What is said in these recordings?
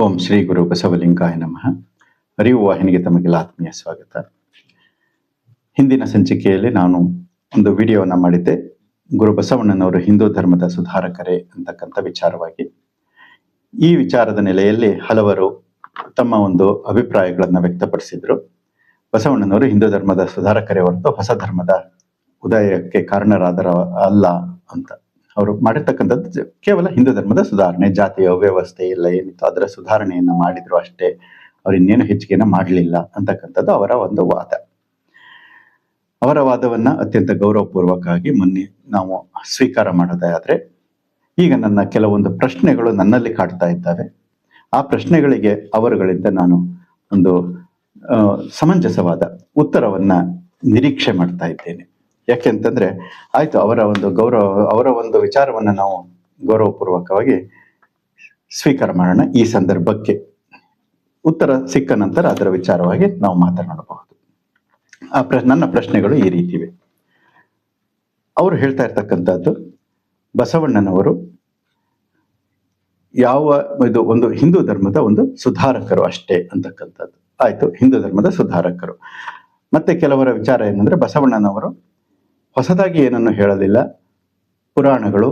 ಓಂ ಶ್ರೀ ಗುರು ಬಸವಲಿಂಗಾಯ ನಮಃ. ಅರಿವು ವಾಹಿನಿಗೆ ತಮಗೆಲ್ಲ ಆತ್ಮೀಯ ಸ್ವಾಗತ. ಹಿಂದಿನ ಸಂಚಿಕೆಯಲ್ಲಿ ನಾನು ಒಂದು ವಿಡಿಯೋವನ್ನು ಮಾಡಿದ್ದೆ. ಗುರು ಬಸವಣ್ಣನವರು ಹಿಂದೂ ಧರ್ಮದ ಸುಧಾರಕರೇ ಅಂತಕ್ಕಂಥ ವಿಚಾರವಾಗಿ. ಈ ವಿಚಾರದ ನೆಲೆಯಲ್ಲಿ ಹಲವರು ತಮ್ಮ ಒಂದು ಅಭಿಪ್ರಾಯಗಳನ್ನು ವ್ಯಕ್ತಪಡಿಸಿದ್ರು. ಬಸವಣ್ಣನವರು ಹಿಂದೂ ಧರ್ಮದ ಸುಧಾರಕರೇ ಹೊರತು ಹೊಸ ಧರ್ಮದ ಉದಯಕ್ಕೆ ಕಾರಣರಾದರ ಅಲ್ಲ ಅಂತ. ಅವರು ಮಾಡಿರ್ತಕ್ಕಂಥದ್ದು ಕೇವಲ ಹಿಂದೂ ಧರ್ಮದ ಸುಧಾರಣೆ, ಜಾತಿಯ ಅವ್ಯವಸ್ಥೆ ಇಲ್ಲ ಏನಿತ್ತು, ಅದರ ಸುಧಾರಣೆಯನ್ನು ಮಾಡಿದ್ರು ಅಷ್ಟೇ. ಅವ್ರು ಇನ್ನೇನು ಹೆಚ್ಚಿಗೆನ ಮಾಡಲಿಲ್ಲ ಅಂತಕ್ಕಂಥದ್ದು ಅವರ ಒಂದು ವಾದ. ಅವರ ವಾದವನ್ನ ಅತ್ಯಂತ ಗೌರವಪೂರ್ವಕವಾಗಿ ಮೊನ್ನೆ ನಾವು ಸ್ವೀಕಾರ ಮಾಡೋದಾದ್ರೆ, ಈಗ ನನ್ನ ಕೆಲವೊಂದು ಪ್ರಶ್ನೆಗಳು ನನ್ನಲ್ಲಿ ಕಾಡ್ತಾ ಇದ್ದಾವೆ. ಆ ಪ್ರಶ್ನೆಗಳಿಗೆ ಅವರುಗಳಿಂದ ನಾನು ಒಂದು ಸಮಂಜಸವಾದ ಉತ್ತರವನ್ನ ನಿರೀಕ್ಷೆ ಮಾಡ್ತಾ ಇದ್ದೇನೆ. ಯಾಕೆಂತಂದ್ರೆ ಆಯ್ತು, ಅವರ ಒಂದು ಗೌರವ, ಅವರ ಒಂದು ವಿಚಾರವನ್ನ ನಾವು ಗೌರವಪೂರ್ವಕವಾಗಿ ಸ್ವೀಕಾರ ಮಾಡೋಣ ಈ ಸಂದರ್ಭಕ್ಕೆ. ಉತ್ತರ ಸಿಕ್ಕ ನಂತರ ಅದರ ವಿಚಾರವಾಗಿ ನಾವು ಮಾತನಾಡಬಹುದು. ಆ ಪ್ರ, ನನ್ನ ಪ್ರಶ್ನೆಗಳು ಈ ರೀತಿ ಇವೆ ಅವರು ಹೇಳ್ತಾ ಇರ್ತಕ್ಕಂಥದ್ದು, ಬಸವಣ್ಣನವರು ಯಾವ ಇದು ಒಂದು ಹಿಂದೂ ಧರ್ಮದ ಒಂದು ಸುಧಾರಕರು ಅಷ್ಟೇ ಅಂತಕ್ಕಂಥದ್ದು. ಆಯ್ತು, ಹಿಂದೂ ಧರ್ಮದ ಸುಧಾರಕರು. ಮತ್ತೆ ಕೆಲವರ ವಿಚಾರ ಏನಂದ್ರೆ ಬಸವಣ್ಣನವರು ಹೊಸದಾಗಿ ಏನನ್ನು ಹೇಳಲಿಲ್ಲ ಪುರಾಣಗಳು,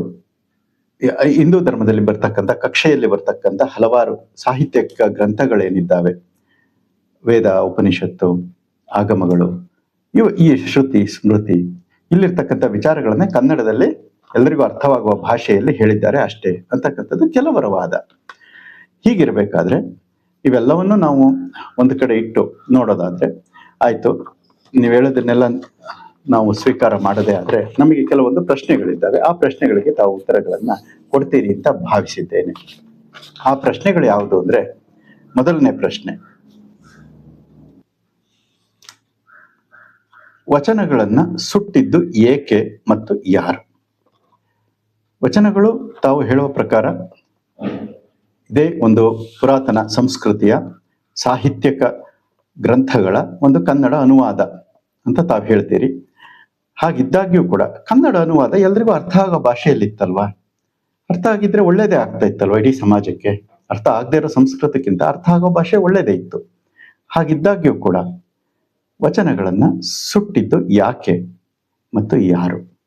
ಹಿಂದೂ ಧರ್ಮದಲ್ಲಿ ಬರ್ತಕ್ಕಂಥ, ಕಕ್ಷೆಯಲ್ಲಿ ಬರ್ತಕ್ಕಂಥ ಹಲವಾರು ಸಾಹಿತ್ಯಿಕ ಗ್ರಂಥಗಳೇನಿದ್ದಾವೆ. ವೇದ, ಉಪನಿಷತ್ತು, ಆಗಮಗಳು, ಇವು ಈ ಶ್ರುತಿ, ಸ್ಮೃತಿ, ಇಲ್ಲಿರ್ತಕ್ಕಂಥ ವಿಚಾರಗಳನ್ನ ಕನ್ನಡದಲ್ಲಿ ಎಲ್ಲರಿಗೂ ಅರ್ಥವಾಗುವ ಭಾಷೆಯಲ್ಲಿ ಹೇಳಿದ್ದಾರೆ ಅಷ್ಟೇ ಅಂತಕ್ಕಂಥದ್ದು ಕೆಲವರ ವಾದ. ಹೀಗಿರಬೇಕಾದ್ರೆ ಇವೆಲ್ಲವನ್ನು ನಾವು ಒಂದು ಕಡೆ ಇಟ್ಟು ನೋಡೋದಾದ್ರೆ, ಆಯ್ತು, ನೀವು ಹೇಳೋದನ್ನೆಲ್ಲ ನಾವು ಸ್ವೀಕಾರ ಮಾಡದೇ ಆದ್ರೆ ನಮಗೆ ಕೆಲವೊಂದು ಪ್ರಶ್ನೆಗಳಿದ್ದಾವೆ. ಆ ಪ್ರಶ್ನೆಗಳಿಗೆ ತಾವು ಉತ್ತರಗಳನ್ನ ಕೊಡ್ತೀರಿ ಅಂತ ಭಾವಿಸಿದ್ದೇನೆ. ಆ ಪ್ರಶ್ನೆಗಳು ಯಾವುದು ಅಂದ್ರೆ, ಮೊದಲನೇ ಪ್ರಶ್ನೆ. ವಚನಗಳನ್ನ ಸುಟ್ಟಿದ್ದು ಏಕೆ ಮತ್ತು ಯಾರು? ವಚನಗಳು ತಾವು ಹೇಳುವ ಪ್ರಕಾರ ಇದೇ ಒಂದು ಪುರಾತನ ಸಂಸ್ಕೃತಿಯ ಸಾಹಿತ್ಯಕ ಗ್ರಂಥಗಳ ಒಂದು ಕನ್ನಡ ಅನುವಾದ ಅಂತ ತಾವು ಹೇಳ್ತೀರಿ. ಹಾಗಿದ್ದಾಗ್ಯೂ ಕೂಡ ಕನ್ನಡ ಅನುವಾದ ಎಲ್ರಿಗೂ ಅರ್ಥ ಆಗೋ ಭಾಷೆಯಲ್ಲಿತ್ತಲ್ವಾ? ಅರ್ಥ ಆಗಿದ್ರೆ ಒಳ್ಳೇದೇ ಆಗ್ತಾ ಇತ್ತಲ್ವ ಇಡೀ ಸಮಾಜಕ್ಕೆ? ಅರ್ಥ ಆಗದೆ ಇರೋ ಸಂಸ್ಕೃತಕ್ಕಿಂತ ಅರ್ಥ ಆಗೋ ಭಾಷೆ ಒಳ್ಳೇದೇ ಇತ್ತು. ಹಾಗಿದ್ದಾಗ್ಯೂ ಕೂಡ ವಚನಗಳನ್ನ ಸುಟ್ಟಿದ್ದು ಯಾಕೆ ಮತ್ತು ಯಾರು?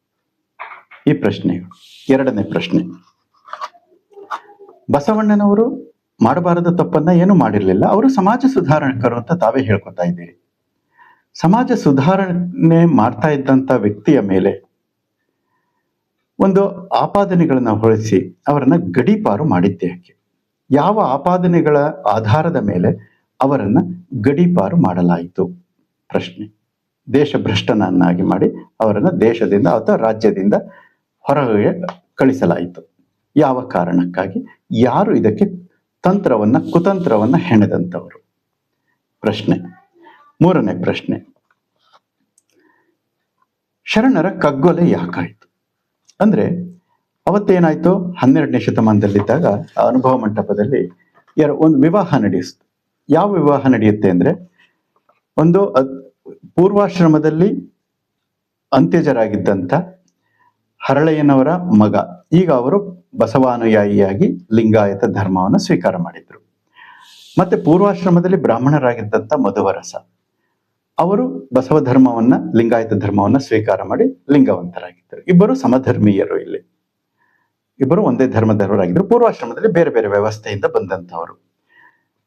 ಈ ಪ್ರಶ್ನೆಗಳು. ಎರಡನೇ ಪ್ರಶ್ನೆ. ಬಸವಣ್ಣನವರು ಮಾಡಬಾರದ ತಪ್ಪನ್ನ ಏನು ಮಾಡಿರಲಿಲ್ಲ. ಅವರು ಸಮಾಜ ಸುಧಾರಣಕರು ಅಂತ ತಾವೇ ಹೇಳ್ಕೊತಾ ಇದ್ದೀರಿ. ಸಮಾಜ ಸುಧಾರಣೆ ಮಾಡ್ತಾ ಇದ್ದಂತ ವ್ಯಕ್ತಿಯ ಮೇಲೆ ಒಂದು ಆಪಾದನೆಗಳನ್ನ ಹೊಳಿಸಿ ಅವರನ್ನ ಗಡೀಪಾರು ಮಾಡಿದ್ದೆ ಯಾಕೆ ಯಾವ ಆಪಾದನೆಗಳ ಆಧಾರದ ಮೇಲೆ ಅವರನ್ನ ಗಡೀಪಾರು ಮಾಡಲಾಯಿತು? ಪ್ರಶ್ನೆ. ದೇಶಭ್ರಷ್ಟನನ್ನಾಗಿ ಮಾಡಿ ಅವರನ್ನ ದೇಶದಿಂದ ಅಥವಾ ರಾಜ್ಯದಿಂದ ಹೊರಗೆ ಕಳಿಸಲಾಯಿತು. ಯಾವ ಕಾರಣಕ್ಕಾಗಿ? ಯಾರು ಇದಕ್ಕೆ ತಂತ್ರವನ್ನ ಕುತಂತ್ರವನ್ನ ಹೆಣೆದಂತವರು? ಪ್ರಶ್ನೆ. ಮೂರನೇ ಪ್ರಶ್ನೆ. ಶರಣರ ಕಗ್ಗೊಲೆ ಯಾಕಾಯ್ತು? ಅಂದ್ರೆ ಅವತ್ತೇನಾಯ್ತು? ಹನ್ನೆರಡನೇ ಶತಮಾನದಲ್ಲಿದ್ದಾಗ ಅನುಭವ ಮಂಟಪದಲ್ಲಿ ಒಂದು ವಿವಾಹ ನಡೆಯಿಸ್ತು. ಯಾವ ವಿವಾಹ ನಡೆಯುತ್ತೆ ಅಂದ್ರೆ ಒಂದು ಪೂರ್ವಾಶ್ರಮದಲ್ಲಿ ಅಂತ್ಯಜರಾಗಿದ್ದಂಥ ಹರಳೆಯನವರ ಮಗ. ಈಗ ಅವರು ಬಸವಾನುಯಾಯಿಯಾಗಿ ಲಿಂಗಾಯತ ಧರ್ಮವನ್ನು ಸ್ವೀಕಾರ ಮಾಡಿದ್ರು. ಮತ್ತೆ ಪೂರ್ವಾಶ್ರಮದಲ್ಲಿ ಬ್ರಾಹ್ಮಣರಾಗಿದ್ದಂಥ ಮಧುವರಸ. ಅವರು ಬಸವ ಧರ್ಮವನ್ನ, ಲಿಂಗಾಯತ ಧರ್ಮವನ್ನ ಸ್ವೀಕಾರ ಮಾಡಿ ಲಿಂಗವಂತರಾಗಿದ್ದರು. ಇಬ್ಬರು ಸಮಧರ್ಮೀಯರು ಇಲ್ಲಿ. ಇಬ್ಬರು ಒಂದೇ ಧರ್ಮದವರಾಗಿದ್ದರು. ಪೂರ್ವಾಶ್ರಮದಲ್ಲಿ ಬೇರೆ ಬೇರೆ ವ್ಯವಸ್ಥೆಯಿಂದ ಬಂದಂತವರು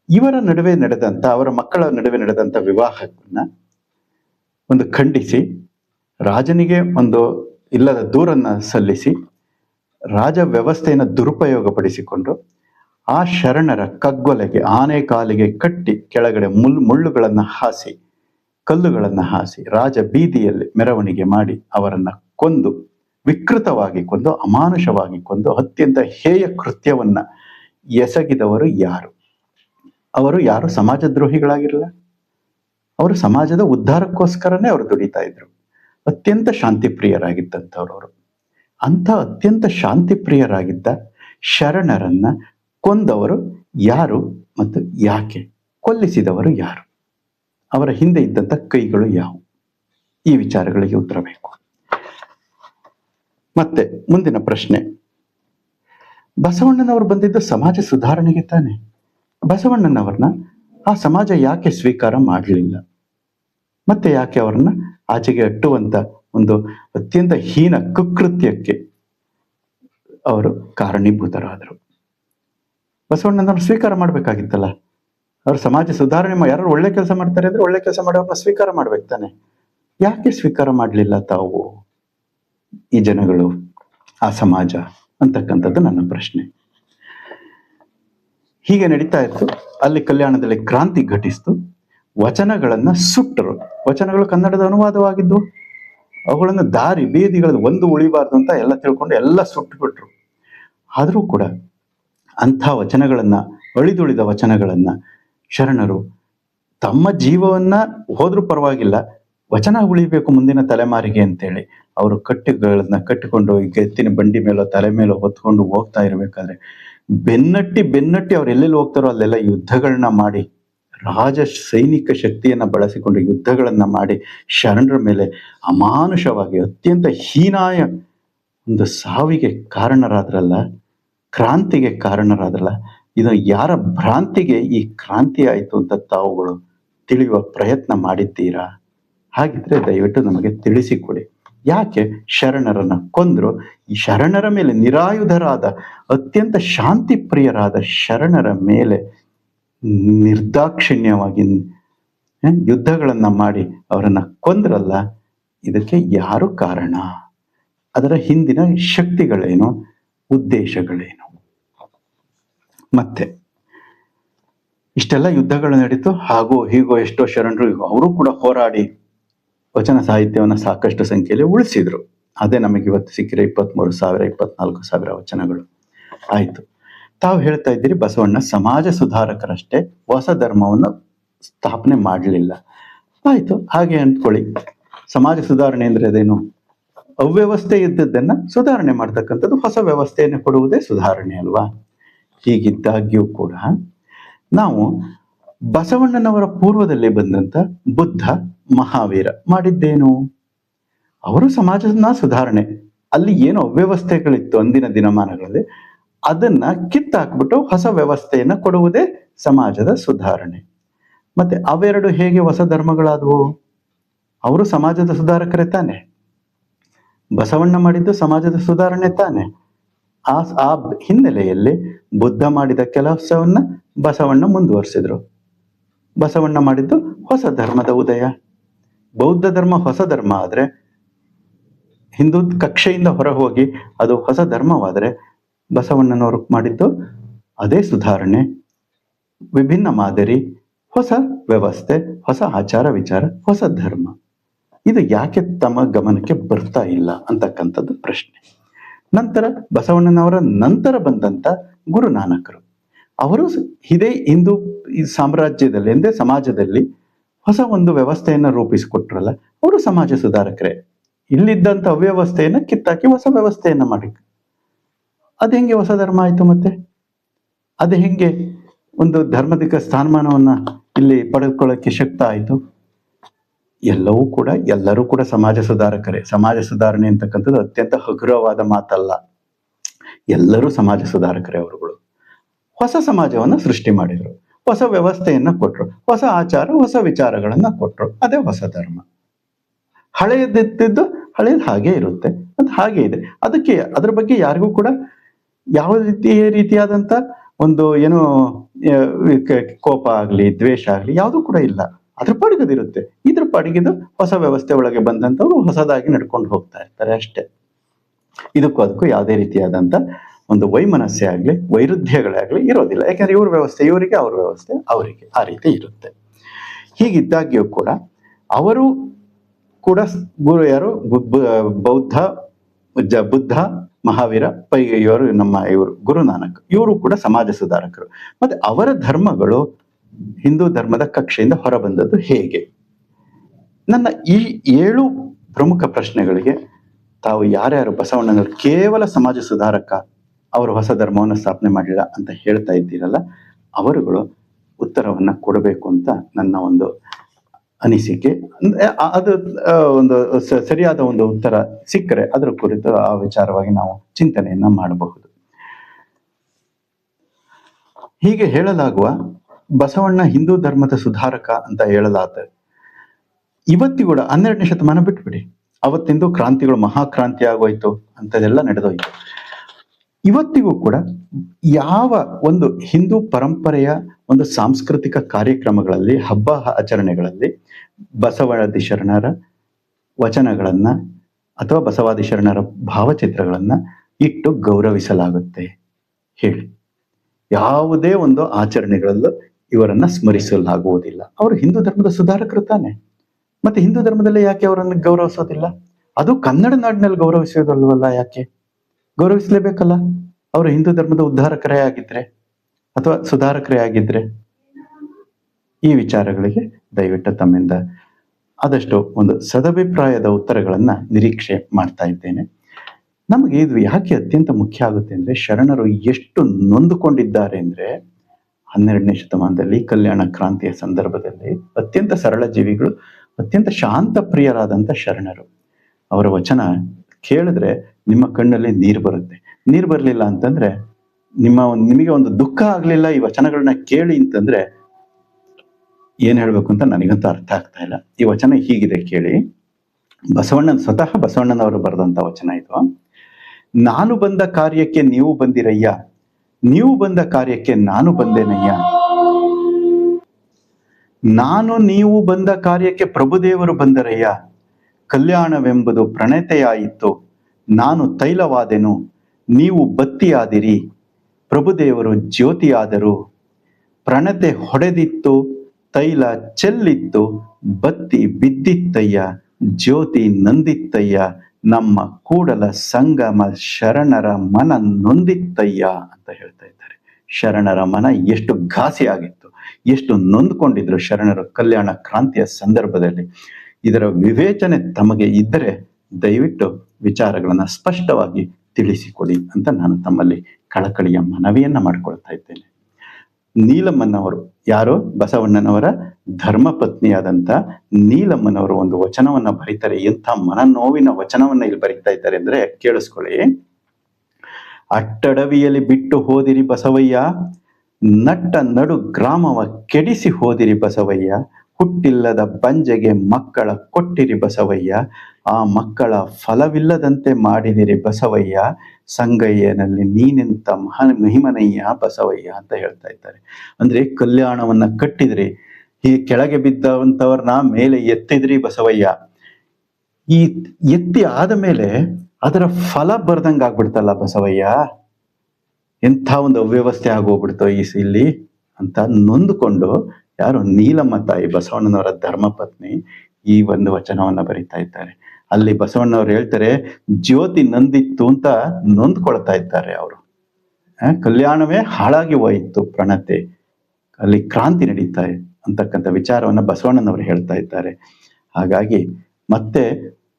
ಇವರ ನಡುವೆ ನಡೆದಂತ ಅವರ ಮಕ್ಕಳ ನಡುವೆ ನಡೆದಂತ ವಿವಾಹವನ್ನ ಒಂದು ಖಂಡಿಸಿ, ರಾಜನಿಗೆ ಒಂದು ಇಲ್ಲದ ದೂರನ್ನ ಸಲ್ಲಿಸಿ, ರಾಜ ವ್ಯವಸ್ಥೆಯನ್ನು ದುರುಪಯೋಗಪಡಿಸಿಕೊಂಡು ಆ ಶರಣರ ಕಗ್ಗೊಲೆಗೆ, ಆನೆ ಕಾಲಿಗೆ ಕಟ್ಟಿ ಕೆಳಗಡೆ ಮುಲ್ ಮುಳ್ಳುಗಳನ್ನು ಹಾಸಿ ಕಲ್ಲುಗಳನ್ನ ಹಾಸಿ ರಾಜ ಬೀದಿಯಲ್ಲಿ ಮೆರವಣಿಗೆ ಮಾಡಿ ಅವರನ್ನು ಕೊಂದು, ವಿಕೃತವಾಗಿ ಕೊಂದು, ಅಮಾನುಷವಾಗಿ ಕೊಂದು ಅತ್ಯಂತ ಹೇಯ ಕೃತ್ಯವನ್ನ ಎಸಗಿದವರು ಯಾರು? ಅವರು ಯಾರು? ಸಮಾಜದ್ರೋಹಿಗಳಾಗಿರಲ್ಲ. ಅವರು ಸಮಾಜದ ಉದ್ಧಾರಕ್ಕೋಸ್ಕರನೇ ಅವರು ದುಡಿತಾ ಇದ್ರು. ಅತ್ಯಂತ ಶಾಂತಿಪ್ರಿಯರಾಗಿದ್ದಂಥವ್ರವರು ಅಂಥ ಅತ್ಯಂತ ಶಾಂತಿ ಪ್ರಿಯರಾಗಿದ್ದ ಶರಣರನ್ನ ಕೊಂದವರು ಯಾರು ಮತ್ತು ಯಾಕೆ? ಕೊಲ್ಲಿಸಿದವರು ಯಾರು? ಅವರ ಹಿಂದೆ ಇದ್ದಂಥ ಕೈಗಳು ಯಾವುವು? ಈ ವಿಚಾರಗಳಿಗೆ ಉತ್ತರ ಬೇಕು. ಮತ್ತೆ ಮುಂದಿನ ಪ್ರಶ್ನೆ. ಬಸವಣ್ಣನವರು ಬಂದಿದ್ದ ಸಮಾಜ ಸುಧಾರಣೆಗೆ ತಾನೆ. ಬಸವಣ್ಣನವ್ರನ್ನ ಆ ಸಮಾಜ ಯಾಕೆ ಸ್ವೀಕಾರ ಮಾಡಲಿಲ್ಲ? ಮತ್ತೆ ಯಾಕೆ ಅವರನ್ನ ಆಚೆಗೆ ಅಟ್ಟುವಂತ ಒಂದು ಅತ್ಯಂತ ಹೀನ ಕುಕೃತ್ಯಕ್ಕೆ ಅವರು ಕಾರಣೀಭೂತರಾದರು? ಬಸವಣ್ಣನವರು ಸ್ವೀಕಾರ ಮಾಡ್ಬೇಕಾಗಿತ್ತಲ್ಲ? ಅವ್ರ ಸಮಾಜ ಸುಧಾರಣೆ ಯಾರು ಒಳ್ಳೆ ಕೆಲಸ ಮಾಡ್ತಾರೆ ಅಂದ್ರೆ ಒಳ್ಳೆ ಕೆಲಸ ಮಾಡೋ ಸ್ವೀಕಾರ ಮಾಡ್ಬೇಕು ತಾನೆ. ಯಾಕೆ ಸ್ವೀಕಾರ ಮಾಡಲಿಲ್ಲ ತಾವು ಈ ಜನಗಳು, ಆ ಸಮಾಜ ಅಂತಕ್ಕಂಥದ್ದು ನನ್ನ ಪ್ರಶ್ನೆ. ಹೀಗೆ ನಡೀತಾ ಇತ್ತು. ಅಲ್ಲಿ ಕಲ್ಯಾಣದಲ್ಲಿ ಕ್ರಾಂತಿ ಘಟಿಸ್ತು. ವಚನಗಳನ್ನ ಸುಟ್ಟರು. ವಚನಗಳು ಕನ್ನಡದ ಅನುವಾದವಾಗಿದ್ದು, ಅವುಗಳನ್ನು ದಾರಿ ಬೀದಿಗಳದ್ದು ಒಂದು ಉಳಿಬಾರ್ದು ಅಂತ ಎಲ್ಲ ತಿಳ್ಕೊಂಡು ಎಲ್ಲ ಸುಟ್ಟು ಬಿಟ್ರು ಆದರೂ ಕೂಡ ಅಂಥ ವಚನಗಳನ್ನ, ಅಳಿದುಳಿದ ವಚನಗಳನ್ನ ಶರಣರು, ತಮ್ಮ ಜೀವವನ್ನ ಹೋದ್ರೂ ಪರವಾಗಿಲ್ಲ, ವಚನ ಉಳಿಬೇಕು ಮುಂದಿನ ತಲೆಮಾರಿಗೆ ಅಂತೇಳಿ ಅವರು ಕಟ್ಟುಗಳನ್ನ ಕಟ್ಟಿಕೊಂಡು ಎತ್ತಿನ ಬಂಡಿ ಮೇಲೋ ತಲೆ ಮೇಲೋ ಹೊತ್ಕೊಂಡು ಹೋಗ್ತಾ ಇರಬೇಕಾದ್ರೆ ಬೆನ್ನಟ್ಟಿ ಬೆನ್ನಟ್ಟಿ ಅವ್ರು ಎಲ್ಲೆಲ್ಲಿ ಹೋಗ್ತಾರೋ ಅಲ್ಲೆಲ್ಲ ಯುದ್ಧಗಳನ್ನ ಮಾಡಿ, ರಾಜ ಸೈನಿಕ ಶಕ್ತಿಯನ್ನ ಬಳಸಿಕೊಂಡು ಯುದ್ಧಗಳನ್ನ ಮಾಡಿ ಶರಣರ ಮೇಲೆ ಅಮಾನುಷವಾಗಿ ಅತ್ಯಂತ ಹೀನಾಯ ಒಂದು ಸಾವಿಗೆ ಕಾರಣರಾದ್ರಲ್ಲ, ಕ್ರಾಂತಿಗೆ ಕಾರಣರಾದ್ರಲ್ಲ ಇದು ಯಾರ ಭ್ರಾಂತಿಗೆ ಈ ಕ್ರಾಂತಿ ಆಯಿತು ಅಂತ ತಾವುಗಳು ತಿಳಿಯುವ ಪ್ರಯತ್ನ ಮಾಡಿದ್ದೀರಾ? ಹಾಗಿದ್ರೆ ದಯವಿಟ್ಟು ನಮಗೆ ತಿಳಿಸಿಕೊಡಿ. ಯಾಕೆ ಶರಣರನ್ನ ಕೊಂದ್ರು? ಈ ಶರಣರ ಮೇಲೆ ನಿರಾಯುಧರಾದ, ಅತ್ಯಂತ ಶಾಂತಿ ಪ್ರಿಯರಾದ ಶರಣರ ಮೇಲೆ ನಿರ್ದಾಕ್ಷಿಣ್ಯವಾಗಿ ಯುದ್ಧಗಳನ್ನು ಮಾಡಿ ಅವರನ್ನ ಕೊಂದ್ರಲ್ಲ? ಇದಕ್ಕೆ ಯಾರು ಕಾರಣ? ಅದರ ಹಿಂದಿನ ಶಕ್ತಿಗಳೇನು? ಉದ್ದೇಶಗಳೇನು? ಮತ್ತೆ. ಇಷ್ಟೆಲ್ಲ ಯುದ್ಧಗಳು ನಡೀತು, ಹಾಗೂ ಹೀಗೋ ಎಷ್ಟೋ ಶರಣರು ಅವರು ಕೂಡ ಹೋರಾಡಿ ವಚನ ಸಾಹಿತ್ಯವನ್ನು ಸಾಕಷ್ಟು ಸಂಖ್ಯೆಯಲ್ಲಿ ಉಳಿಸಿದ್ರು. ಅದೇ ನಮಗೆ ಇವತ್ತು ಸಿಕ್ಕಿರೋ ಇಪ್ಪತ್ಮೂರು ಸಾವಿರ, ಇಪ್ಪತ್ನಾಲ್ಕು ಸಾವಿರ ವಚನಗಳು. ಆಯಿತು. ತಾವು ಹೇಳ್ತಾ ಇದ್ದೀರಿ, ಬಸವಣ್ಣ ಸಮಾಜ ಸುಧಾರಕರಷ್ಟೇ ಹೊಸ ಧರ್ಮವನ್ನು ಸ್ಥಾಪನೆ ಮಾಡಲಿಲ್ಲ. ಆಯಿತು, ಹಾಗೆ ಅಂದ್ಕೊಳ್ಳಿ. ಸಮಾಜ ಸುಧಾರಣೆ ಅಂದರೆ ಅದೇನು? ಅವ್ಯವಸ್ಥೆ ಇದ್ದದ್ದನ್ನ ಸುಧಾರಣೆ ಮಾಡ್ತಕ್ಕಂಥದ್ದು ಹೊಸ ವ್ಯವಸ್ಥೆಯನ್ನು ಕೊಡುವುದೇ ಸುಧಾರಣೆ ಅಲ್ವಾ? ಹೀಗಿದ್ದಾಗ್ಯೂ ಕೂಡ ನಾವು ಬಸವಣ್ಣನವರ ಪೂರ್ವದಲ್ಲಿ ಬಂದಂತ ಬುದ್ಧ ಮಹಾವೀರ ಮಾಡಿದ್ದೇನು? ಅವರು ಸಮಾಜದ ಸುಧಾರಣೆ, ಅಲ್ಲಿ ಏನು ಅವ್ಯವಸ್ಥೆಗಳಿತ್ತು ಅಂದಿನ ದಿನಮಾನಗಳಲ್ಲಿ, ಅದನ್ನ ಕಿತ್ತಾಕ್ಬಿಟ್ಟು ಹೊಸ ವ್ಯವಸ್ಥೆಯನ್ನ ಕೊಡುವುದೇ ಸಮಾಜದ ಸುಧಾರಣೆ. ಮತ್ತೆ ಅವೆರಡು ಹೇಗೆ ಹೊಸ ಧರ್ಮಗಳಾದವು? ಅವರು ಸಮಾಜದ ಸುಧಾರಕರೇ ತಾನೆ. ಬಸವಣ್ಣ ಮಾಡಿದ್ದು ಸಮಾಜದ ಸುಧಾರಣೆ ತಾನೆ. ಆ ಆ ಹಿನ್ನೆಲೆಯಲ್ಲಿ ಬುದ್ಧ ಮಾಡಿದ ಕೆಲಸವನ್ನ ಬಸವಣ್ಣ ಮುಂದುವರಿಸಿದ್ರು. ಬಸವಣ್ಣ ಮಾಡಿದ್ದು ಹೊಸ ಧರ್ಮದ ಉದಯ. ಬೌದ್ಧ ಧರ್ಮ ಹೊಸ ಧರ್ಮ ಆದ್ರೆ ಹಿಂದೂ ಕಕ್ಷೆಯಿಂದ ಹೊರ ಹೋಗಿ ಅದು ಹೊಸ ಧರ್ಮವಾದರೆ ಬಸವಣ್ಣನವರು ಮಾಡಿದ್ದು ಅದೇ ಸುಧಾರಣೆ. ವಿಭಿನ್ನ ಮಾದರಿ, ಹೊಸ ವ್ಯವಸ್ಥೆ, ಹೊಸ ಆಚಾರ ವಿಚಾರ, ಹೊಸ ಧರ್ಮ. ಇದು ಯಾಕೆ ತಮ್ಮ ಗಮನಕ್ಕೆ ಬರ್ತಾ ಇಲ್ಲ ಅಂತಕ್ಕಂಥದ್ದು ಪ್ರಶ್ನೆ. ನಂತರ ಬಸವಣ್ಣನವರ ನಂತರ ಬಂದಂತ ಗುರುನಾನಕರು ಅವರು ಇದೇ ಹಿಂದೂ ಸಾಮ್ರಾಜ್ಯದಲ್ಲಿ ಎಂದೇ ಸಮಾಜದಲ್ಲಿ ಹೊಸ ಒಂದು ವ್ಯವಸ್ಥೆಯನ್ನ ರೂಪಿಸಿಕೊಟ್ರಲ್ಲ, ಅವರು ಸಮಾಜ ಸುಧಾರಕರೇ. ಇಲ್ಲಿದ್ದಂತ ಅವ್ಯವಸ್ಥೆಯನ್ನ ಕಿತ್ತಾಕಿ ಹೊಸ ವ್ಯವಸ್ಥೆಯನ್ನ ಮಾಡಿ. ಅದು ಹೆಂಗೆ ಹೊಸ ಧರ್ಮ ಆಯ್ತು ಮತ್ತೆ? ಅದು ಹೆಂಗೆ ಒಂದು ಧರ್ಮದಿಕ ಸ್ಥಾನಮಾನವನ್ನ ಇಲ್ಲಿ ಪಡೆದುಕೊಳ್ಳಕ್ಕೆ ಶಕ್ತ ಆಯ್ತು? ಎಲ್ಲವೂ ಕೂಡ ಎಲ್ಲರೂ ಕೂಡ ಸಮಾಜ ಸುಧಾರಕರೇ. ಸಮಾಜ ಸುಧಾರಣೆ ಅಂತಕ್ಕಂಥದ್ದು ಅತ್ಯಂತ ಹಗುರವಾದ ಮಾತಲ್ಲ. ಎಲ್ಲರೂ ಸಮಾಜ ಸುಧಾರಕರೇ ಅವರುಗಳು. ಹೊಸ ಸಮಾಜವನ್ನು ಸೃಷ್ಟಿ ಮಾಡಿದರು. ಹೊಸ ವ್ಯವಸ್ಥೆಯನ್ನ ಕೊಟ್ಟರು ಹೊಸ ಆಚಾರ, ಹೊಸ ವಿಚಾರಗಳನ್ನ ಕೊಟ್ಟರು ಅದೇ ಹೊಸ ಧರ್ಮ. ಹಳೆಯದಿದ್ದು ಹಳೆಯದು ಹಾಗೆ ಇರುತ್ತೆ. ಅದು ಹಾಗೆ ಇದೆ. ಅದಕ್ಕೆ ಅದ್ರ ಬಗ್ಗೆ ಯಾರಿಗೂ ಕೂಡ ಯಾವ ರೀತಿ ರೀತಿಯಾದಂಥ ಒಂದು ಏನು ಕೋಪ ಆಗಲಿ, ದ್ವೇಷ ಆಗಲಿ ಯಾವುದೂ ಕೂಡ ಇಲ್ಲ. ಅದ್ರ ಪಾಡಿಗದಿರುತ್ತೆ. ಇದ್ರ ಪಾಡಿಗಿದು ಹೊಸ ವ್ಯವಸ್ಥೆ ಒಳಗೆ ಬಂದಂತವ್ರು ಹೊಸದಾಗಿ ನಡ್ಕೊಂಡು ಹೋಗ್ತಾ ಇರ್ತಾರೆ ಅಷ್ಟೇ. ಇದಕ್ಕೂ ಅದಕ್ಕೂ ಯಾವುದೇ ರೀತಿಯಾದಂತ ಒಂದು ವೈಮನಸ್ಸೆ ಆಗಲಿ ವೈರುಧ್ಯಗಳೇ ಆಗ್ಲಿ ಇರೋದಿಲ್ಲ. ಯಾಕಂದ್ರೆ ಇವ್ರ ವ್ಯವಸ್ಥೆ ಇವರಿಗೆ, ಅವ್ರ ವ್ಯವಸ್ಥೆ ಅವರಿಗೆ ಆ ರೀತಿ ಇರುತ್ತೆ. ಹೀಗಿದ್ದಾಗ್ಯೂ ಕೂಡ ಅವರು ಕೂಡ ಗುರು ಯಾರು? ಬೌದ್ಧ, ಜ, ಬುದ್ಧ, ಮಹಾವೀರ ಪೈ ಇವರು ನಮ್ಮ ಇವರು, ಗುರುನಾನಕ್. ಇವರು ಕೂಡ ಸಮಾಜ ಸುಧಾರಕರು. ಮತ್ತೆ ಅವರ ಧರ್ಮಗಳು ಹಿಂದೂ ಧರ್ಮದ ಕಕ್ಷೆಯಿಂದ ಹೊರಬಂದದ್ದು ಹೇಗೆ? ನನ್ನ ಈ ಏಳು ಪ್ರಮುಖ ಪ್ರಶ್ನೆಗಳಿಗೆ ತಾವು ಯಾರ್ಯಾರು ಬಸವಣ್ಣನವರು ಕೇವಲ ಸಮಾಜ ಸುಧಾರಕ ಅವರು ಹೊಸ ಧರ್ಮವನ್ನು ಸ್ಥಾಪನೆ ಮಾಡಿಲ್ಲ ಅಂತ ಹೇಳ್ತಾ ಇದ್ದೀರಲ್ಲ, ಅವರುಗಳು ಉತ್ತರವನ್ನು ಕೊಡಬೇಕು ಅಂತ ನನ್ನ ಒಂದು ಅನಿಸಿಕೆ. ಅದು ಒಂದು ಸರಿಯಾದ ಒಂದು ಉತ್ತರ ಸಿಕ್ಕರೆ ಅದರ ಕುರಿತು ಆ ವಿಚಾರವಾಗಿ ನಾವು ಚಿಂತನೆಯನ್ನ ಮಾಡಬಹುದು. ಹೀಗೆ ಹೇಳಲಾಗುವ ಬಸವಣ್ಣ ಹಿಂದೂ ಧರ್ಮದ ಸುಧಾರಕ ಅಂತ ಹೇಳಲಾದ. ಇವತ್ತಿಗೂ ಹನ್ನೆರಡನೇ ಶತಮಾನ ಬಿಟ್ಬಿಡಿ. ಅವತ್ತಿಂದು ಕ್ರಾಂತಿಗಳು ಮಹಾಕ್ರಾಂತಿ ಆಗೋಯ್ತು ಅಂತದೆಲ್ಲ ನಡೆದೋಯ್ತು. ಇವತ್ತಿಗೂ ಕೂಡ ಯಾವ ಒಂದು ಹಿಂದೂ ಪರಂಪರೆಯ ಒಂದು ಸಾಂಸ್ಕೃತಿಕ ಕಾರ್ಯಕ್ರಮಗಳಲ್ಲಿ, ಹಬ್ಬ ಆಚರಣೆಗಳಲ್ಲಿ ಬಸವಾದಿ ಶರಣರ ವಚನಗಳನ್ನ ಅಥವಾ ಬಸವಾದಿ ಶರಣರ ಭಾವಚಿತ್ರಗಳನ್ನ ಇಟ್ಟು ಗೌರವಿಸಲಾಗುತ್ತೆ. ಹೇಳಿ. ಯಾವುದೇ ಒಂದು ಆಚರಣೆಗಳಲ್ಲೂ ಇವರನ್ನ ಸ್ಮರಿಸಲಾಗುವುದಿಲ್ಲ. ಅವರು ಹಿಂದೂ ಧರ್ಮದ ಸುಧಾರಕರು ತಾನೆ. ಮತ್ತೆ ಹಿಂದೂ ಧರ್ಮದಲ್ಲಿ ಯಾಕೆ ಅವರನ್ನು ಗೌರವಿಸೋದಿಲ್ಲ? ಅದು ಕನ್ನಡ ನಾಡಿನಲ್ಲಿ ಗೌರವಿಸೋದಲ್ವಲ್ಲ ಯಾಕೆ? ಗೌರವಿಸಲೇಬೇಕಲ್ಲ? ಅವರು ಹಿಂದೂ ಧರ್ಮದ ಉದ್ಧಾರಕರೇ ಆಗಿದ್ರೆ ಅಥವಾ ಸುಧಾರಕರೇ ಆಗಿದ್ರೆ? ಈ ವಿಚಾರಗಳಿಗೆ ದಯವಿಟ್ಟು ತಮ್ಮಿಂದ ಆದಷ್ಟು ಒಂದು ಸದಭಿಪ್ರಾಯದ ಉತ್ತರಗಳನ್ನ ನಿರೀಕ್ಷೆ ಮಾಡ್ತಾ ಇದ್ದೇನೆ. ನಮಗೆ ಇದು ಯಾಕೆ ಅತ್ಯಂತ ಮುಖ್ಯ ಆಗುತ್ತೆ ಅಂದ್ರೆ ಶರಣರು ಎಷ್ಟು ನೊಂದುಕೊಂಡಿದ್ದಾರೆ ಅಂದ್ರೆ ಹನ್ನೆರಡನೇ ಶತಮಾನದಲ್ಲಿ ಕಲ್ಯಾಣ ಕ್ರಾಂತಿಯ ಸಂದರ್ಭದಲ್ಲಿ ಅತ್ಯಂತ ಸರಳ ಜೀವಿಗಳು, ಅತ್ಯಂತ ಶಾಂತ ಪ್ರಿಯರಾದಂಥ ಶರಣರು. ಅವರ ವಚನ ಕೇಳಿದ್ರೆ ನಿಮ್ಮ ಕಣ್ಣಲ್ಲಿ ನೀರು ಬರುತ್ತೆ. ನೀರು ಬರಲಿಲ್ಲ ಅಂತಂದ್ರೆ ನಿಮ್ಮ ಒಂದು, ನಿಮಗೆ ಒಂದು ದುಃಖ ಆಗ್ಲಿಲ್ಲ ಈ ವಚನಗಳನ್ನ ಕೇಳಿ ಅಂತಂದ್ರೆ ಏನ್ ಹೇಳ್ಬೇಕು ಅಂತ ನನಗಂತೂ ಅರ್ಥ ಆಗ್ತಾ ಇಲ್ಲ. ಈ ವಚನ ಹೀಗಿದೆ ಕೇಳಿ. ಬಸವಣ್ಣನ, ಸ್ವತಃ ಬಸವಣ್ಣನವರು ಬರೆದಂತ ವಚನ ಇದು. ನಾನು ಬಂದ ಕಾರ್ಯಕ್ಕೆ ನೀವು ಬಂದಿರಯ್ಯ. ನೀವು ಬಂದ ಕಾರ್ಯಕ್ಕೆ ನಾನು ಬಂದೇನಯ್ಯ. ನಾನು ನೀವು ಬಂದ ಕಾರ್ಯಕ್ಕೆ ಪ್ರಭುದೇವರು ಬಂದರಯ್ಯ. ಕಲ್ಯಾಣವೆಂಬುದು ಪ್ರಣತೆಯಾಯಿತು. ನಾನು ತೈಲವಾದೆನು. ನೀವು ಬತ್ತಿಯಾದಿರಿ. ಪ್ರಭುದೇವರು ಜ್ಯೋತಿಯಾದರು. ಪ್ರಣತೆ ಹೊಡೆದಿತ್ತು. ತೈಲ ಚೆಲ್ಲಿತ್ತು. ಬತ್ತಿ ಬಿದ್ದಿತ್ತಯ್ಯ. ಜ್ಯೋತಿ ನಂದಿತ್ತಯ್ಯ. ನಮ್ಮ ಕೂಡಲ ಸಂಗಮ ಶರಣರ ಮನ ನೊಂದಿತ್ತಯ್ಯ ಅಂತ ಹೇಳ್ತಾ ಇದ್ದಾರೆ. ಶರಣರ ಮನ ಎಷ್ಟು ಘಾಸಿ ಆಗಿತ್ತು, ಎಷ್ಟು ನೊಂದ್ಕೊಂಡಿದ್ರು ಶರಣರ ಕಲ್ಯಾಣ ಕ್ರಾಂತಿಯ ಸಂದರ್ಭದಲ್ಲಿ. ಇದರ ವಿವೇಚನೆ ತಮಗೆ ಇದ್ದರೆ ದಯವಿಟ್ಟು ವಿಚಾರಗಳನ್ನ ಸ್ಪಷ್ಟವಾಗಿ ತಿಳಿಸಿಕೊಡಿ ಅಂತ ನಾನು ತಮ್ಮಲ್ಲಿ ಕಳಕಳಿಯ ಮನವಿಯನ್ನ ಮಾಡ್ಕೊಳ್ತಾ ಇದ್ದೇನೆ. ನೀಲಮ್ಮನವರು. ಯಾರು? ಬಸವಣ್ಣನವರ ಧರ್ಮ ಪತ್ನಿಯಾದಂತ ನೀಲಮ್ಮನವರು ಒಂದು ವಚನವನ್ನ ಬರೀತಾರೆ. ಎಂಥ ಮನನೋವಿನ ವಚನವನ್ನ ಇಲ್ಲಿ ಬರೀತಾ ಇದ್ದಾರೆ ಅಂದ್ರೆ ಕೇಳಿಸ್ಕೊಳ್ಳಿ. ಅಟ್ಟಡವಿಯಲ್ಲಿ ಬಿಟ್ಟು ಹೋದಿರಿ ಬಸವಯ್ಯ. ನಟ್ಟ ನಡು ಗ್ರಾಮವ ಕೆಡಿಸಿ ಹೋದಿರಿ ಬಸವಯ್ಯ. ಹುಟ್ಟಿಲ್ಲದ ಬಂಜೆಗೆ ಮಕ್ಕಳ ಕೊಟ್ಟಿರಿ ಬಸವಯ್ಯ. ಆ ಮಕ್ಕಳ ಫಲವಿಲ್ಲದಂತೆ ಮಾಡಿದಿರಿ ಬಸವಯ್ಯ, ಸಂಗಯ್ಯನಲ್ಲಿ ನೀನೆಂತ ಮಹ ಮಹಿಮನಯ್ಯ ಬಸವಯ್ಯ ಅಂತ ಹೇಳ್ತಾ ಇದ್ದಾರೆ. ಅಂದ್ರೆ ಕಲ್ಯಾಣವನ್ನ ಕಟ್ಟಿದ್ರಿ, ಈ ಕೆಳಗೆ ಬಿದ್ದವಂತವ್ರನ್ನ ಮೇಲೆ ಎತ್ತಿದ್ರಿ ಬಸವಯ್ಯ. ಈ ಎತ್ತಿ ಆದ ಮೇಲೆ ಅದರ ಫಲ ಬರ್ದಂಗ ಆಗ್ಬಿಡ್ತಲ್ಲ ಬಸವಯ್ಯ. ಎಂಥ ಒಂದು ಅವ್ಯವಸ್ಥೆ ಆಗೋಗ್ಬಿಡ್ತೋ ಈ ಇಲ್ಲಿ ಅಂತ ನೊಂದುಕೊಂಡು ಯಾರು ನೀಲಮ್ಮ ತಾಯಿ ಬಸವಣ್ಣನವರ ಧರ್ಮಪತ್ನಿ ಈ ಒಂದು ವಚನವನ್ನ ಬರೀತಾ ಇದ್ದಾರೆ. ಅಲ್ಲಿ ಬಸವಣ್ಣವ್ರು ಹೇಳ್ತಾರೆ, ಜ್ಯೋತಿ ನಂದಿತ್ತು ಅಂತ ನೊಂದ್ಕೊಳ್ತಾ ಇದ್ದಾರೆ ಅವರು. ಕಲ್ಯಾಣವೇ ಹಾಳಾಗಿ ಹೋಯಿತು ಪ್ರಣತೆ. ಅಲ್ಲಿ ಕ್ರಾಂತಿ ನಡೀತಾ ಅಂತಕ್ಕಂಥ ವಿಚಾರವನ್ನ ಬಸವಣ್ಣನವರು ಹೇಳ್ತಾ ಇದ್ದಾರೆ. ಹಾಗಾಗಿ ಮತ್ತೆ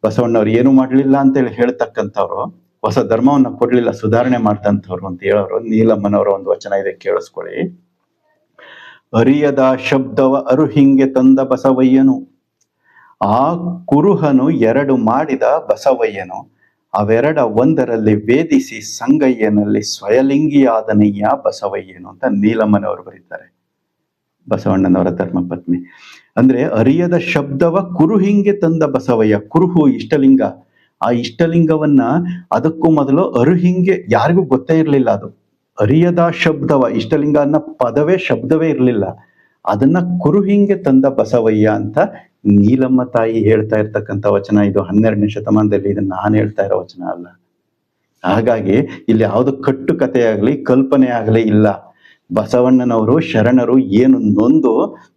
ಬಸವಣ್ಣವ್ರು ಏನು ಮಾಡಲಿಲ್ಲ ಅಂತೇಳಿ ಹೇಳ್ತಕ್ಕಂಥವ್ರು, ಹೊಸ ಧರ್ಮವನ್ನ ಕೊಡ್ಲಿಲ್ಲ, ಸುಧಾರಣೆ ಮಾಡ್ತಂಥವ್ರು ಅಂತ ಹೇಳೋರು, ನೀಲಮ್ಮನವರ ಒಂದು ವಚನ ಇದೆ ಕೇಳಿಸ್ಕೊಳ್ಳಿ. ಅರಿಯದ ಶಬ್ದವ ಅರುಹಿಂಗೆ ತಂದ ಬಸವಯ್ಯನು ಆ ಕುರುಹನು ಎರಡು ಮಾಡಿದ ಬಸವಯ್ಯನು, ಅವೆರಡ ಒಂದರಲ್ಲಿ ವೇದಿಸಿ ಸಂಗಯ್ಯನಲ್ಲಿ ಸ್ವಯಲಿಂಗಿಯಾದನಯ್ಯ ಬಸವಯ್ಯನು ಅಂತ ನೀಲಮ್ಮನವರು ಬರೀತಾರೆ. ಬಸವಣ್ಣನವರ ಧರ್ಮಪತ್ನಿ ಅಂದ್ರೆ ಅರಿಯದ ಶಬ್ದವ ಕುರುಹಿಂಗೆ ತಂದ ಬಸವಯ್ಯ. ಕುರುಹು ಇಷ್ಟಲಿಂಗ. ಆ ಇಷ್ಟಲಿಂಗವನ್ನ ಅದಕ್ಕೂ ಮೊದಲು ಅರುಹಿಂಗೆ ಯಾರಿಗೂ ಗೊತ್ತೇ ಇರಲಿಲ್ಲ ಅದು. ಅರಿಯದ ಶಬ್ದವ, ಇಷ್ಟಲಿಂಗ ಅನ್ನ ಪದವೇ ಶಬ್ದವೇ ಇರಲಿಲ್ಲ. ಅದನ್ನ ಕುರುಹಿಂಗೆ ತಂದ ಬಸವಯ್ಯ ಅಂತ ನೀಲಮ್ಮ ತಾಯಿ ಹೇಳ್ತಾ ಇರ್ತಕ್ಕಂಥ ವಚನ, ಇದು ಹನ್ನೆರಡನೇ ಶತಮಾನದಲ್ಲಿ ಇದನ್ನ ನಾನು ಹೇಳ್ತಾ ಇರೋ ವಚನ ಅಲ್ಲ. ಹಾಗಾಗಿ ಇಲ್ಲಿ ಯಾವುದು ಕಟ್ಟು ಕಥೆಯಾಗ್ಲಿ ಕಲ್ಪನೆ ಆಗಲಿ ಇಲ್ಲ. ಬಸವಣ್ಣನವರು, ಶರಣರು ಏನು ನೊಂದು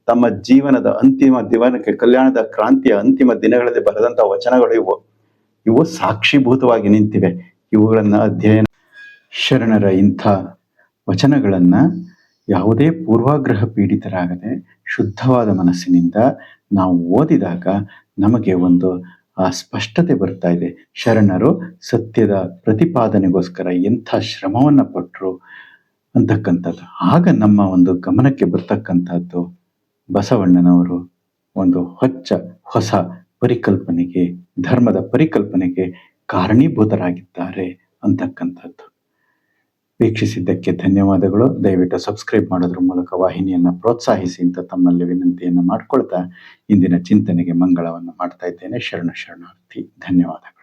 ತಮ್ಮ ಜೀವನದ ಅಂತಿಮ ದಿವನಕ್ಕೆ ಕಲ್ಯಾಣದ ಕ್ರಾಂತಿಯ ಅಂತಿಮ ದಿನಗಳಲ್ಲಿ ಬರೆದಂತ ವಚನಗಳು ಇವು. ಇವು ಸಾಕ್ಷಿಭೂತವಾಗಿ ನಿಂತಿವೆ. ಇವುಗಳನ್ನ ಅಧ್ಯಯನ ಶರಣರ ಇಂಥ ವಚನಗಳನ್ನ ಯಾವುದೇ ಪೂರ್ವಾಗ್ರಹ ಪೀಡಿತರಾಗದೆ ಶುದ್ಧವಾದ ಮನಸ್ಸಿನಿಂದ ನಾವು ಓದಿದಾಗ ನಮಗೆ ಒಂದು ಸ್ಪಷ್ಟತೆ ಬರ್ತಾ ಇದೆ. ಶರಣರು ಸತ್ಯದ ಪ್ರತಿಪಾದನೆಗೋಸ್ಕರ ಎಂಥ ಶ್ರಮವನ್ನ ಪಟ್ಟರು ಅಂತಕ್ಕಂಥದ್ದು. ಆಗ ನಮ್ಮ ಒಂದು ಗಮನಕ್ಕೆ ಬರ್ತಕ್ಕಂಥದ್ದು ಬಸವಣ್ಣನವರು ಒಂದು ಹೊಚ್ಚ, ಹೊಸ ಪರಿಕಲ್ಪನೆಗೆ, ಧರ್ಮದ ಪರಿಕಲ್ಪನೆಗೆ ಕಾರಣೀಭೂತರಾಗಿದ್ದಾರೆ ಅಂತಕ್ಕಂಥದ್ದು. ವೀಕ್ಷಿಸಿದ್ದಕ್ಕೆ ಧನ್ಯವಾದಗಳು. ದಯವಿಟ್ಟು ಸಬ್ಸ್ಕ್ರೈಬ್ ಮಾಡೋದ್ರ ಮೂಲಕ ವಾಹಿನಿಯನ್ನು ಪ್ರೋತ್ಸಾಹಿಸಿ ಅಂತ ತಮ್ಮಲ್ಲಿ ವಿನಂತಿಯನ್ನು ಮಾಡ್ಕೊಳ್ತಾ ಇಂದಿನ ಚಿಂತನೆಗೆ ಮಂಗಳವನ್ನು ಮಾಡ್ತಾ ಇದ್ದೇನೆ. ಶರಣ ಶರಣಾರ್ಥಿ, ಧನ್ಯವಾದಗಳು.